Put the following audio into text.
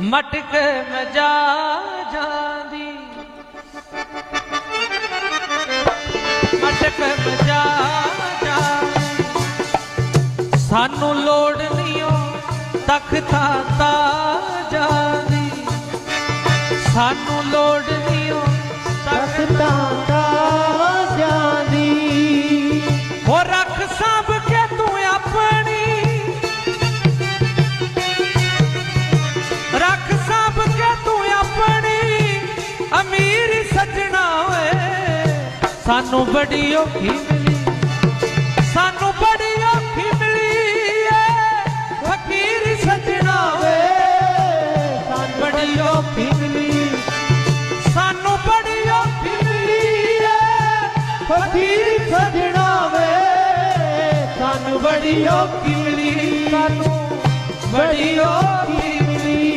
ਮਟਕ ਮਜਾ ਜਾਂਦੀ। ਮਟਕ ਮਜਾ ਜਾਂਦੀ। ਸਾਨੂੰ ਲੋੜ ਨਹੀਂ ਓ ਤਖਤਾਂ ਤਾਜਾਂ ਦੀ ਸਾਨੂੰ ਲੋੜ ਨਹੀਂ ਓ ਸਾਨੂੰ ਬੜੀ ਔਖੀ ਮਿਲੀ। ਸਾਨੂੰ ਬੜੀ ਔਖੀ ਮਿਲੀ ਏ। ਫਕੀਰ ਸੱਜਣਾ ਵੇ। ਸਾਨੂੰ ਬੜੀ ਔਖੀ ਮਿਲੀ। ਸਾਨੂੰ ਬੜੀ ਔਖੀ ਮਿਲੀ ਏ। ਫਕੀਰ ਸੱਜਣਾ ਵੇ। ਸਾਨੂੰ ਬੜੀ ਔਖੀ ਮਿਲੀ। ਸਾਨੂੰ ਬੜੀ ਔਖੀ